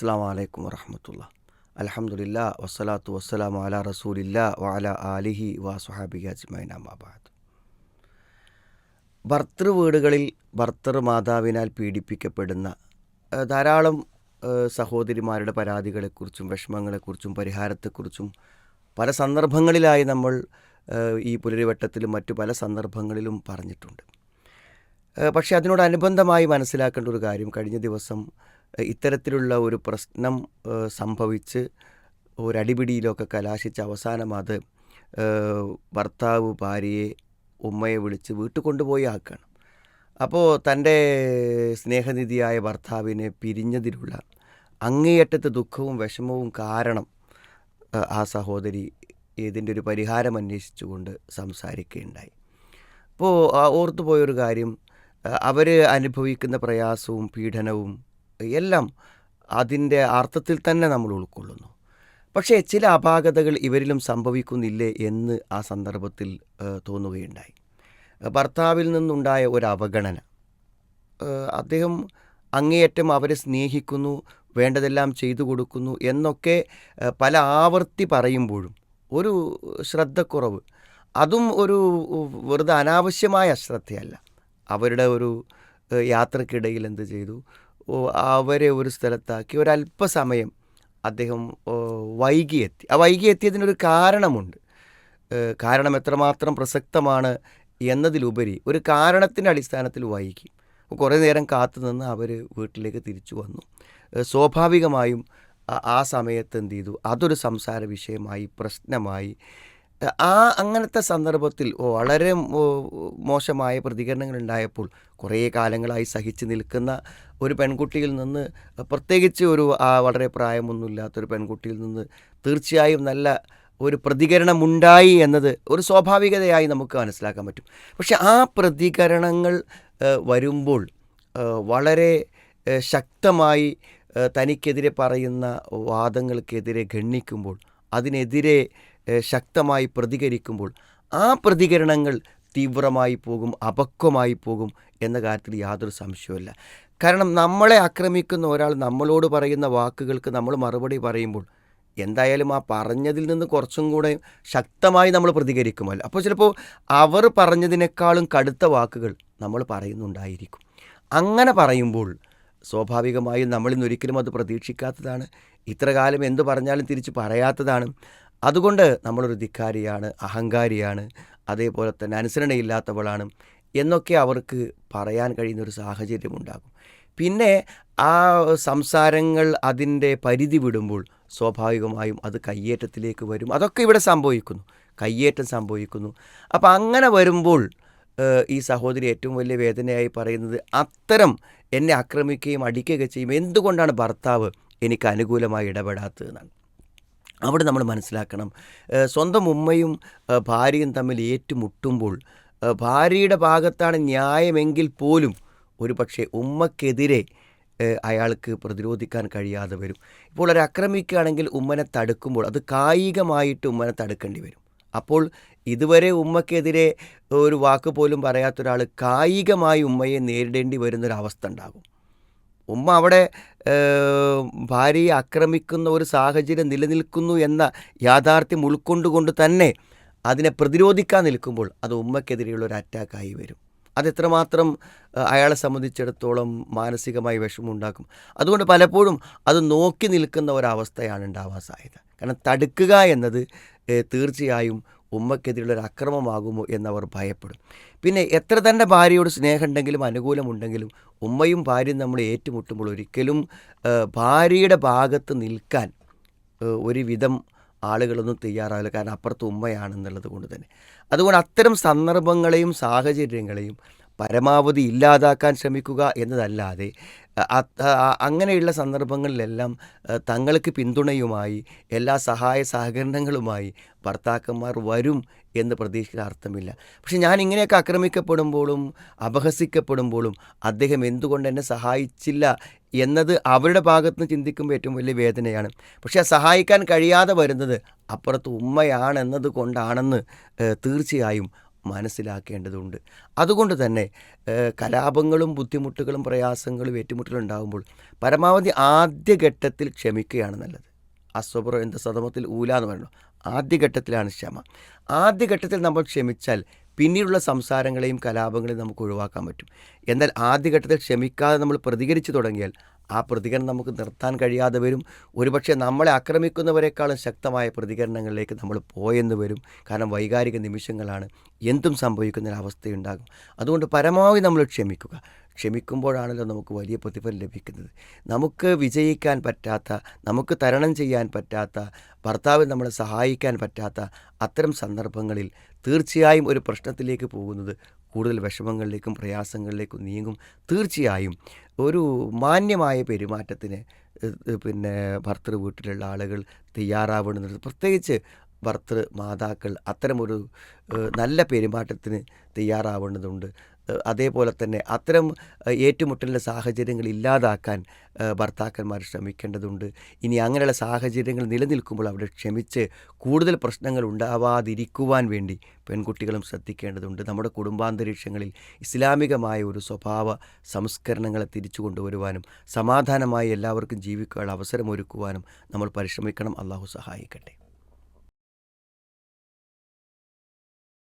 അസ്സാം വലൈക്കും വറഹമത്തുള്ള. അലഹമുല്ല വസ്സലാത്തു വസ്സലാം അല റസൂലില്ല വഅല ആലിഹി വാ അജ്മൈൻ അമ്മാബാദ് ഭർത്തൃ വീടുകളിൽ ഭർത്തൃ മാതാവിനാൽ പീഡിപ്പിക്കപ്പെടുന്ന ധാരാളം സഹോദരിമാരുടെ പരാതികളെക്കുറിച്ചും വിഷമങ്ങളെക്കുറിച്ചും പരിഹാരത്തെക്കുറിച്ചും പല സന്ദർഭങ്ങളിലായി നമ്മൾ ഈ പുലരിവട്ടത്തിലും മറ്റു പല സന്ദർഭങ്ങളിലും പറഞ്ഞിട്ടുണ്ട്. പക്ഷേ അതിനോടനുബന്ധമായി മനസ്സിലാക്കേണ്ട ഒരു കാര്യം കഴിഞ്ഞ ദിവസം ഇത്തരത്തിലുള്ള ഒരു പ്രശ്നം സംഭവിച്ച് ഒരടിപിടിയിലൊക്കെ കലാശിച്ച് അവസാനം അത് ഭർത്താവ് ഭാര്യയെ ഉമ്മയെ വിളിച്ച് വീട്ടിൽ കൊണ്ടുപോയി ആക്കുകയാണ് അപ്പോൾ തന്റെ സ്നേഹനിധിയായ ഭർത്താവിനെ പിരിഞ്ഞതിലുള്ള അങ്ങേയറ്റത്തെ ദുഃഖവും വിഷമവും കാരണം ആ സഹോദരി ഇതിന്റെ ഒരു പരിഹാരം അന്വേഷിച്ചുകൊണ്ട് സംസാരിക്കുകയുണ്ടായി. അപ്പോൾ ഓർത്തുപോയൊരു കാര്യം അവർ അനുഭവിക്കുന്ന പ്രയാസവും പീഡനവും എല്ലാം അതിന്റെ അർത്ഥത്തിൽ തന്നെ നമ്മൾ ഉൾക്കൊള്ളുന്നു. പക്ഷേ ചില അപാകതകൾ ഇവരിലും സംഭവിക്കുന്നില്ലേ എന്ന് ആ സന്ദർഭത്തിൽ തോന്നുകയുണ്ടായി. ഭർത്താവിൽ നിന്നുണ്ടായ ഒരു അവഗണന. അദ്ദേഹം അങ്ങേയറ്റം അവരെ സ്നേഹിക്കുന്നു വേണ്ടതെല്ലാം ചെയ്തു കൊടുക്കുന്നു എന്നൊക്കെ പല ആവർത്തി പറയുമ്പോഴും ഒരു ശ്രദ്ധക്കുറവ്. അതും ഒരു വെറുതെ അനാവശ്യമായ അശ്രദ്ധയല്ല. അവരുടെ ഒരു യാത്രക്കിടയിൽ എന്ത് ചെയ്തു? അവരെ ഒരു സ്ഥലത്താക്കി ഒരല്പസമയം അദ്ദേഹം വൈകിയെത്തി. ആ വൈകിയെത്തിയതിനൊരു കാരണമുണ്ട്. കാരണം എത്രമാത്രം പ്രസക്തമാണ് എന്നതിലുപരി ഒരു കാരണത്തിന്റെ അടിസ്ഥാനത്തിൽ വൈകി. കുറേ നേരം കാത്തുനിന്ന് അവർ വീട്ടിലേക്ക് തിരിച്ചു വന്നു. സ്വാഭാവികമായും ആ- സമയത്ത് എന്ത് ചെയ്തു? അതൊരു സംസാര വിഷയമായി പ്രശ്നമായി ആ അങ്ങനത്തെ സന്ദർഭത്തിൽ വളരെ മോശമായ പ്രതികരണങ്ങൾ ഉണ്ടായപ്പോൾ കുറേ കാലങ്ങളായി സഹിച്ചു നിൽക്കുന്ന ഒരു പെൺകുട്ടിയിൽ നിന്ന് പ്രത്യേകിച്ച് ഒരു വളരെ പ്രായമൊന്നുമില്ലാത്തൊരു പെൺകുട്ടിയിൽ നിന്ന് തീർച്ചയായും നല്ല ഒരു പ്രതികരണമുണ്ടായി എന്നത് ഒരു സ്വാഭാവികതയായി നമുക്ക് മനസ്സിലാക്കാൻ പറ്റും. പക്ഷെ ആ പ്രതികരണങ്ങൾ വരുമ്പോൾ വളരെ ശക്തമായി തനിക്കെതിരെ പറയുന്ന വാദങ്ങൾക്കെതിരെ ഖണ്ണിക്കുമ്പോൾ അതിനെതിരെ ശക്തമായി പ്രതികരിക്കുമ്പോൾ ആ പ്രതികരണങ്ങൾ തീവ്രമായി പോകും അപക്വമായി പോകും എന്ന കാര്യത്തിൽ യാതൊരു സംശയവുമില്ല. കാരണം നമ്മളെ ആക്രമിക്കുന്ന ഒരാൾ നമ്മളോട് പറയുന്ന വാക്കുകൾക്ക് നമ്മൾ മറുപടി പറയുമ്പോൾ എന്തായാലും ആ പറഞ്ഞതിൽ നിന്ന് കുറച്ചും കൂടെ ശക്തമായി നമ്മൾ പ്രതികരിക്കുമല്ലോ. അപ്പോൾ ചിലപ്പോൾ അവർ പറഞ്ഞതിനേക്കാളും കടുത്ത വാക്കുകൾ നമ്മൾ പറയുന്നുണ്ടായിരിക്കും. അങ്ങനെ പറയുമ്പോൾ സ്വാഭാവികമായും നമ്മളിന്ന് ഒരിക്കലും അത് പ്രതീക്ഷിക്കാത്തതാണ്. ഇത്രകാലം എന്തു പറഞ്ഞാലും തിരിച്ച് പറയാത്തതാണ്. അതുകൊണ്ട് നമ്മളൊരു ധിക്കാരിയാണ് അഹങ്കാരിയാണ് അതേപോലെ തന്നെ അനുസരണയില്ലാത്തവളാണ് എന്നൊക്കെ അവർക്ക് പറയാൻ കഴിയുന്നൊരു സാഹചര്യമുണ്ടാകും. പിന്നെ ആ സംസാരങ്ങൾ അതിന്റെ പരിധി വിടുമ്പോൾ സ്വാഭാവികമായും അത് കയ്യേറ്റത്തിലേക്ക് വരും. അതൊക്കെ ഇവിടെ സംഭവിക്കുന്നു. കയ്യേറ്റം സംഭവിക്കുന്നു. അപ്പോൾ അങ്ങനെ വരുമ്പോൾ ഈ സഹോദരി ഏറ്റവും വലിയ വേദനയായി പറയുന്നത് അത്തരം എന്നെ ആക്രമിക്കുകയും അടിക്കുകയും ചെയ്യും. എന്തുകൊണ്ടാണ് ഭർത്താവ് എനിക്ക് അനുകൂലമായി ഇടപെടാത്തതെന്നാണ് അവിടെ നമ്മൾ മനസ്സിലാക്കണം. സ്വന്തം ഉമ്മയും ഭാര്യയും തമ്മിൽ ഏറ്റുമുട്ടുമ്പോൾ ഭാര്യയുടെ ഭാഗത്താണ് ന്യായമെങ്കിൽ പോലും ഒരു പക്ഷേ ഉമ്മക്കെതിരെ അയാൾക്ക് പ്രതിരോധിക്കാൻ കഴിയാതെ വരും. ഇപ്പോൾ ഒരു ആക്രമിക്കുകയാണെങ്കിൽ ഉമ്മനെ തടുക്കുമ്പോൾ അത് കായികമായിട്ട് ഉമ്മനെ തടുക്കേണ്ടി വരും. അപ്പോൾ ഇതുവരെ ഉമ്മക്കെതിരെ ഒരു വാക്ക് പോലും പറയാത്തൊരാൾ കായികമായി ഉമ്മയെ നേരിടേണ്ടി വരുന്നൊരവസ്ഥ ഉണ്ടാകും. ഉമ്മ അവിടെ ഭാര്യയെ ആക്രമിക്കുന്ന ഒരു സാഹചര്യം നിലനിൽക്കുന്നു എന്ന യാഥാർത്ഥ്യം ഉൾക്കൊണ്ടുകൊണ്ട് തന്നെ അതിനെ പ്രതിരോധിക്കാൻ നിൽക്കുമ്പോൾ അത് ഉമ്മക്കെതിരെയുള്ള ഒരു അറ്റാക്കായി വരും. അത് എത്രമാത്രം അയാളെ സംബന്ധിച്ചിടത്തോളം മാനസികമായി വിഷമമുണ്ടാക്കും. അതുകൊണ്ട് പലപ്പോഴും അത് നോക്കി നിൽക്കുന്ന ഒരവസ്ഥയാണ് ഉണ്ടാവാൻ സാധ്യത. കാരണം തടുക്കുക എന്നത് തീർച്ചയായും ഉമ്മക്കെതിരെയുള്ള ഒരു അക്രമമാകുമോ എന്നവർ ഭയപ്പെടും. പിന്നെ എത്ര തന്നെ ഭാര്യയോട് സ്നേഹമുണ്ടെങ്കിലും അനുകൂലമുണ്ടെങ്കിലും ഉമ്മയും ഭാര്യയും നമ്മൾ ഏറ്റുമുട്ടുമ്പോൾ ഒരിക്കലും ഭാര്യയുടെ ഭാഗത്ത് നിൽക്കാൻ ഒരുവിധം ആളുകളൊന്നും തയ്യാറാവില്ല. കാരണം അപ്പുറത്ത് ഉമ്മയാണെന്നുള്ളത് കൊണ്ട് തന്നെ. അതുകൊണ്ട് അത്തരം സന്ദർഭങ്ങളെയും സാഹചര്യങ്ങളെയും പരമാവധി ഇല്ലാതാക്കാൻ ശ്രമിക്കുക എന്നതല്ലാതെ അങ്ങനെയുള്ള സന്ദർഭങ്ങളിലെല്ലാം തങ്ങൾക്ക് പിന്തുണയുമായി എല്ലാ സഹായ സഹകരണങ്ങളുമായി ഭർത്താക്കന്മാർ വരും എന്ന് പ്രതീക്ഷിക്കാൻ അർത്ഥമില്ല. പക്ഷെ ഞാൻ ഇങ്ങനെയൊക്കെ ആക്രമിക്കപ്പെടുമ്പോഴും അപഹസിക്കപ്പെടുമ്പോഴും അദ്ദേഹം എന്തുകൊണ്ട് എന്നെ സഹായിച്ചില്ല എന്നത് അവരുടെ ഭാഗത്ത് നിന്ന് ചിന്തിക്കുമ്പോൾ ഏറ്റവും വലിയ വേദനയാണ്. പക്ഷേ സഹായിക്കാൻ കഴിയാതെ വരുന്നത് അപ്പുറത്ത് ഉമ്മയാണെന്നത് കൊണ്ടാണെന്ന് തീർച്ചയായും മനസ്സിലാക്കേണ്ടതുണ്ട്. അതുകൊണ്ട് തന്നെ കലാപങ്ങളും ബുദ്ധിമുട്ടുകളും പ്രയാസങ്ങളും ഏറ്റുമുട്ടലും ഉണ്ടാകുമ്പോൾ പരമാവധി ആദ്യഘട്ടത്തിൽ ക്ഷമിക്കുകയാണ് നല്ലത്. അസ്വബ്രോ എന്ത സദമത്തിൽ ഊല എന്ന് പറയുന്നു. ആദ്യഘട്ടത്തിലാണ് ക്ഷമ. ആദ്യഘട്ടത്തിൽ നമ്മൾ ക്ഷമിച്ചാൽ പിന്നീടുള്ള സംസാരങ്ങളെയും കലാപങ്ങളെയും നമുക്ക് ഒഴിവാക്കാൻ പറ്റും. എന്നാൽ ആദ്യഘട്ടത്തിൽ ക്ഷമിക്കാതെ നമ്മൾ പ്രതികരിച്ചു തുടങ്ങിയാൽ ആ പ്രതികരണം നമുക്ക് നിർത്താൻ കഴിയാതെ വരും. ഒരുപക്ഷെ നമ്മളെ ആക്രമിക്കുന്നവരെക്കാളും ശക്തമായ പ്രതികരണങ്ങളിലേക്ക് നമ്മൾ പോയെന്ന് വരും. കാരണം വൈകാരിക നിമിഷങ്ങളാണ് എന്തും സംഭവിക്കുന്ന അവസ്ഥയുണ്ടാകും. അതുകൊണ്ട് പരമാവധി നമ്മൾ ക്ഷമിക്കുക. ക്ഷമിക്കുമ്പോഴാണല്ലോ നമുക്ക് വലിയ പ്രതിഫലം ലഭിക്കുന്നത്. നമുക്ക് വിജയിക്കാൻ പറ്റാത്ത നമുക്ക് തരണം ചെയ്യാൻ പറ്റാത്ത ഭർത്താവ് നമ്മളെ സഹായിക്കാൻ പറ്റാത്ത അത്തരം സന്ദർഭങ്ങളിൽ തീർച്ചയായും ഒരു പ്രശ്നത്തിലേക്ക് പോകുന്നത് കൂടുതൽ വിഷമങ്ങളിലേക്കും പ്രയാസങ്ങളിലേക്കും നീങ്ങും. തീർച്ചയായും ഒരു മാന്യമായ പെരുമാറ്റത്തിന് പിന്നെ ഭർത്തൃ വീട്ടിലുള്ള ആളുകൾ തയ്യാറാവേണ്ടത് പ്രത്യേകിച്ച് ഭർത്തൃ മാതാക്കൾ അത്തരമൊരു നല്ല പെരുമാറ്റത്തിന് തയ്യാറാവേണ്ടതുണ്ട് അതേപോലെ തന്നെ അത്തരം ഏറ്റുമുട്ടലിന്റെ സാഹചര്യങ്ങൾ ഇല്ലാതാക്കാൻ ഭർത്താക്കന്മാർ ശ്രമിക്കേണ്ടതുണ്ട്. ഇനി അങ്ങനെയുള്ള സാഹചര്യങ്ങൾ നിലനിൽക്കുമ്പോൾ അവിടെ ക്ഷമിച്ച് കൂടുതൽ പ്രശ്നങ്ങൾ ഉണ്ടാവാതിരിക്കുവാൻ വേണ്ടി പെൺകുട്ടികളും ശ്രദ്ധിക്കേണ്ടതുണ്ട്. നമ്മുടെ കുടുംബാന്തരീക്ഷങ്ങളിൽ ഇസ്ലാമികമായ ഒരു സ്വഭാവ സംസ്കരണങ്ങളെ തിരിച്ചു കൊണ്ടുവരുവാനും സമാധാനമായി എല്ലാവർക്കും ജീവിക്കാനുള്ള അവസരമൊരുക്കുവാനും നമ്മൾ പരിശ്രമിക്കണം. അള്ളാഹു സഹായിക്കട്ടെ.